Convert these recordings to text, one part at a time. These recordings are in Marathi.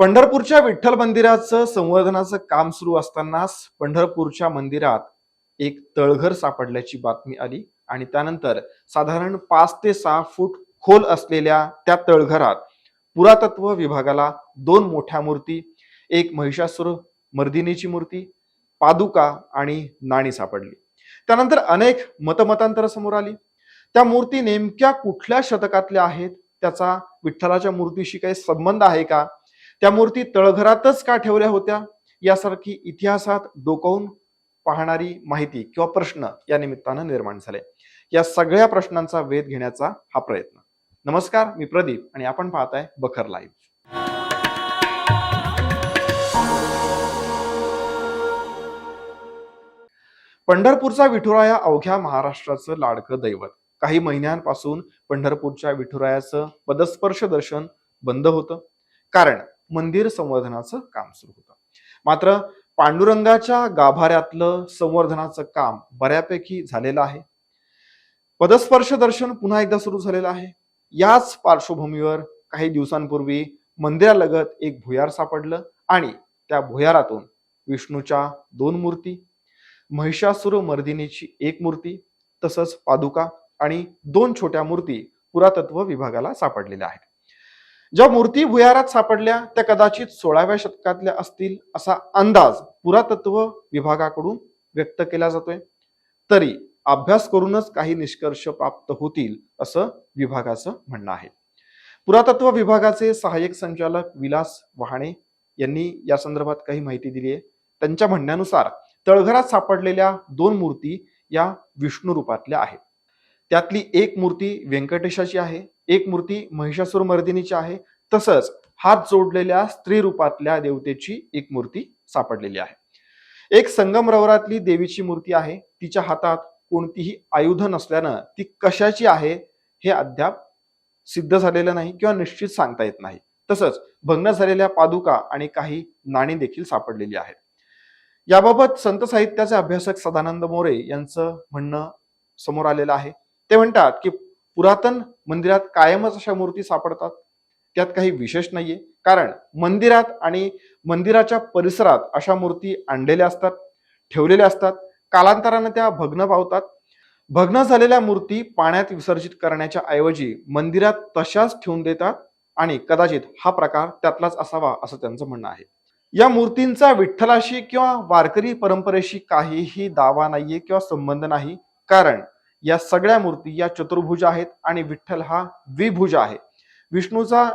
पंढरपूरच्या विठ्ठल मंदिराचं संवर्धनाचं काम सुरू असतानाच पंढरपूरच्या मंदिरात एक तळघर सापडल्याची बातमी आली आणि त्यानंतर साधारण पाच ते सहा फूट खोल असलेल्या त्या तळघरात पुरातत्व विभागाला दोन मोठ्या मूर्ती एक महिषासुर मर्दिनीची मूर्ती पादुका आणि नाणी सापडली. त्यानंतर अनेक मतमतांतर समोर आली. त्या मूर्ती नेमक्या कुठल्या शतकातल्या आहेत? त्याचा विठ्ठलाच्या मूर्तीशी काही संबंध आहे का? त्या मूर्ती तळघरातच का ठेवल्या होत्या? यासारखी इतिहासात डोकावून पाहणारी माहिती किंवा प्रश्न या निमित्तानं निर्माण झाले. या सगळ्या प्रश्नांचा वेध घेण्याचा हा प्रयत्न. नमस्कार मी प्रदीप आणि आपण पाहताय बखर लाईव्ह. पंढरपूरचा विठुराया अवघ्या महाराष्ट्राचं लाडकं दैवत. काही महिन्यांपासून पंढरपूरच्या विठुरायाचं पदस्पर्श दर्शन बंद होतं. कारण मंदिर संवर्धनाचं काम सुरू होतं. मात्र पांडुरंगाच्या गाभाऱ्यातलं संवर्धनाचं काम बऱ्यापैकी झालेलं आहे. पदस्पर्श दर्शन पुन्हा एकदा सुरू झालेलं आहे. याच पार्श्वभूमीवर काही दिवसांपूर्वी मंदिरालगत एक भुयार सापडलं आणि त्या भुयारातून विष्णूच्या दोन मूर्ती महिषासुर मर्दिनीची एक मूर्ती तसंच पादुका आणि दोन छोट्या मूर्ती पुरातत्व विभागाला सापडलेल्या आहेत. ज्या मूर्ती भुयारात सापडल्या त्या कदाचित सोळाव्या शतकातल्या असतील असा अंदाज पुरातत्व विभागाकडून व्यक्त केला जातोय. तरी अभ्यास करूनच काही निष्कर्ष प्राप्त होतील असं विभागाचं म्हणणं आहे. पुरातत्व विभागाचे सहाय्यक संचालक विलास वहाणे यांनी या संदर्भात काही माहिती दिली आहे. त्यांच्या म्हणण्यानुसार तळघरात सापडलेल्या दोन मूर्ती या विष्णू रूपातल्या आहेत. त्यातली एक मूर्ती व्यंकटेशाची आहे एक मूर्ती महिषासुर मर्दिनीची आहे. तसंच हात जोडलेल्या स्त्री रूपातल्या देवतेची एक मूर्ती सापडलेली आहे. एक संगमरवरातली देवीची मूर्ती आहे. तिच्या हातात कोणतीही आयुध नसल्यानं ती कशाची आहे हे अद्याप सिद्ध झालेलं नाही किंवा निश्चित सांगता येत नाही. तसंच भग्न झालेल्या पादुका आणि काही नाणी देखील सापडलेली आहेत. याबाबत संत साहित्याचे अभ्यासक सदानंद मोरे यांचं म्हणणं समोर आलेलं आहे. ते म्हणतात की पुरातन मंदिरात कायमच अशा मूर्ती सापडतात. त्यात काही विशेष नाहीये. कारण मंदिरात आणि मंदिराच्या परिसरात अशा मूर्ती आणलेल्या असतात ठेवलेल्या असतात. कालांतरानं त्या भग्न पावतात भग्न झालेल्या मूर्ती पाण्यात विसर्जित करण्याच्या ऐवजी मंदिरात तशाच ठेवून देतात आणि कदाचित हा प्रकार त्यातलाच असावा असं त्यांचं म्हणणं आहे. या मूर्तींचा विठ्ठलाशी किंवा वारकरी परंपरेशी काहीही दावा नाहीये किंवा संबंध नाही. कारण या सगळ्या मूर्ती या चतुर्भुज आहेत आणि विठ्ठल हा द्विभुज आहे. विष्णूचा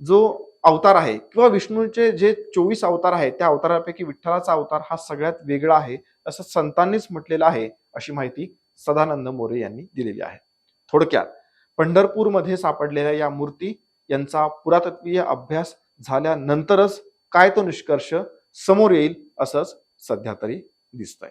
जो अवतार आहे किंवा विष्णूचे जे चोवीस अवतार आहेत त्या अवतारापैकी विठ्ठलाचा अवतार हा सगळ्यात वेगळा आहे असं संतांनीच म्हटलेलं आहे अशी माहिती सदानंद मोरे यांनी दिलेली आहे. थोडक्यात पंढरपूरमध्ये सापडलेल्या या मूर्ती यांचा पुरातत्वीय अभ्यास झाल्यानंतरच काय तो निष्कर्ष समोर येईल असंच सध्या तरी दिसतंय.